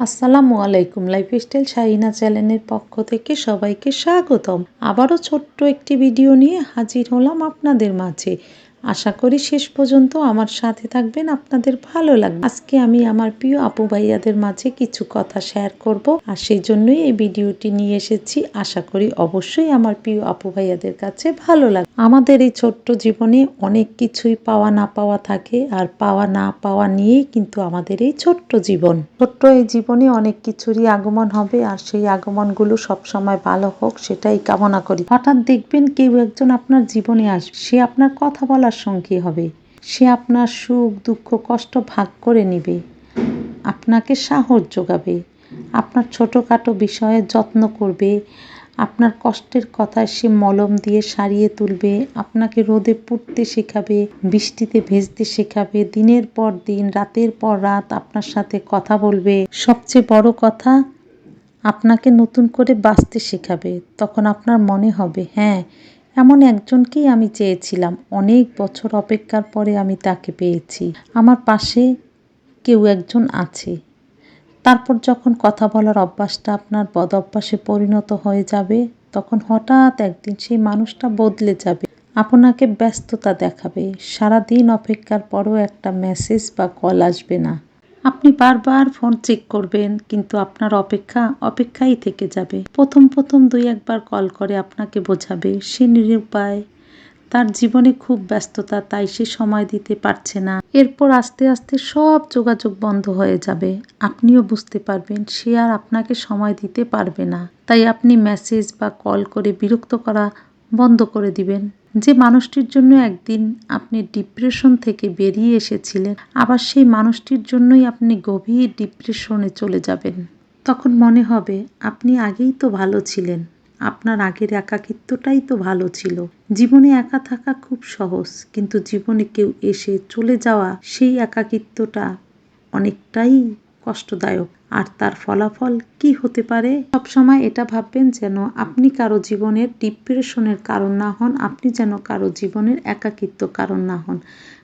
আসসালামু আলাইকুম লাইফস্টাইল শাহিনা চ্যানেলের পক্ষ থেকে সবাইকে স্বাগতম। আবারও ছোট্ট একটি ভিডিও নিয়ে হাজির হলাম আপনাদের মাঝে। আশা করি শেষ পর্যন্ত আমার সাথে থাকবেন, আপনাদের ভালো লাগবে। আজকে আমি আমার প্রিয় আপু ভাইয়াদের মাঝে কিছু কথা শেয়ার করব, আর সেই জন্যই এই ভিডিওটি নিয়ে এসেছি। আশা করি অবশ্যই আমার প্রিয় আপু ভাইয়াদের কাছে ভালো লাগবে। আমাদের এই ছোট্ট জীবনে অনেক কিছুই পাওয়া না পাওয়া থাকে, আর পাওয়া না পাওয়া নিয়েই কিন্তু আমাদের এই ছোট্ট জীবন। ছোট্ট এই জীবনে অনেক কিছুরই আগমন হবে, আর সেই আগমনগুলো সবসময় ভালো হোক, সেটাই কামনা করি। হঠাৎ দেখবেন কেউ একজন আপনার জীবনে আসবে, সে আপনার কথা বলার সঙ্গী হবে। সে আপনার সুখ, দুঃখ, কষ্ট ভাগ করে নিবে। আপনাকে সাহস যোগাবে। আপনার ছোটোখাটো বিষয়ে যত্ন করবে। আপনার কষ্টের কথায় সে মলম দিয়ে সারিয়ে তুলবে। আপনাকে রোদে পুড়তে শেখাবে, বৃষ্টিতে ভেজতে শেখাবে। দিনের পর দিন, রাতের পর রাত আপনার সাথে কথা বলবে। সবচেয়ে বড় কথা, আপনাকে নতুন করে বাঁচতে শেখাবে। তখন আপনার মনে হবে হ্যাঁ এমন একজনকেই আমি চেয়েছিলাম। অনেক বছর অপেক্ষার পরে আমি তাকে পেয়েছি। আমার পাশে কেউ একজন আছে। তারপর যখন কথা বলার অভ্যাসটা আপনার বদ অভ্যাসে পরিণত হয়ে যাবে, তখন হঠাৎ একদিন সেই মানুষটা বদলে যাবে। আপনাকে ব্যস্ততা দেখাবে। সারা দিন অপেক্ষার পরও একটা মেসেজ বা কল আসবে না। আপনি বারবার ফোন চেক করবেন, কিন্তু আপনার অপেক্ষা, অপেক্ষাই থেকে যাবে। প্রথম প্রথম দুই একবার কল করে আপনাকে বোঝাবে, সে নিরুপায় তার জীবনে খুব ব্যস্ততা, তাই সে সময় দিতে পারছে না। এরপর আস্তে আস্তে সব যোগাযোগ বন্ধ হয়ে যাবে। আপনিও বুঝতে পারবেন, সে আর আপনাকে সময় দিতে পারবে না। তাই আপনি মেসেজ বা কল করে বিরক্ত করা বন্ধ করে দিবেন। যে মানুষটির জন্য একদিন আপনি ডিপ্রেশন থেকে বেরিয়ে এসেছিলেন, আবার সেই মানুষটির জন্যই আপনি গভীর ডিপ্রেশনে চলে যাবেন। তখন মনে হবে, আপনি আগেই তো ভালো ছিলেন। আপনার আগের একাকিত্বটাই তো ভালো ছিল। জীবনে একা থাকা খুব সহজ, কিন্তু জীবনে কেউ এসে চলে যাওয়া সেই একাকিত্বটা অনেকটাই কষ্টদায়ক। আর তার ফলাফল কি হতে পারে? সবসময় এটা ভাববেন যেন আপনি কারও জীবনের ডিপ্রেশনের কারণ না হন, আপনি যেন কারও জীবনের একাকিত্ব কারণ না হন।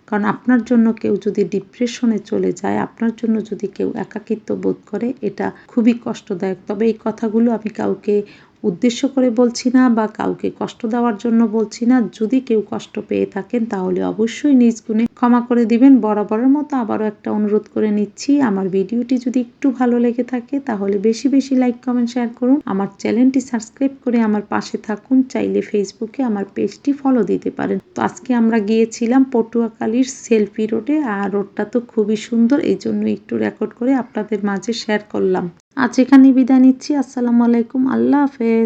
কারণ আপনার জন্য কেউ যদি ডিপ্রেশনে চলে যায়, আপনার জন্য যদি কেউ একাকিত্ব বোধ করে, এটা খুবই কষ্টদায়ক। তবে এই কথাগুলো আমি কাউকে উদ্দেশ্য করে বলছি না বা কাউকে কষ্ট দেওয়ার জন্য বলছি না, যদি কেউ কষ্ট পেয়ে থাকেন তাহলে অবশ্যই নিজ গুণে ক্ষমা করে দিবেন। বরাবরের মতো আবারও একটা অনুরোধ করে নিচ্ছি, আমার ভিডিওটি যদি একটু ভালো লেগে থাকে তাহলে বেশি বেশি লাইক, কমেন্ট, শেয়ার করুন। আমার চ্যানেলটি সাবস্ক্রাইব করে আমার পাশে থাকুন, চাইলে ফেসবুকে আমার পেজটি ফলো দিতে পারেন। তো আজকে আমরা গিয়েছিলাম পটুয়াখালীর সেলফি রোডে, আর রোডটা তো খুবই সুন্দর এই জন্য একটু রেকর্ড করে আপনাদের মাঝে শেয়ার করলাম। আজ এখানে বিদায় নিচ্ছি। আসসালামু আলাইকুম। আল্লাহ হাফেজ।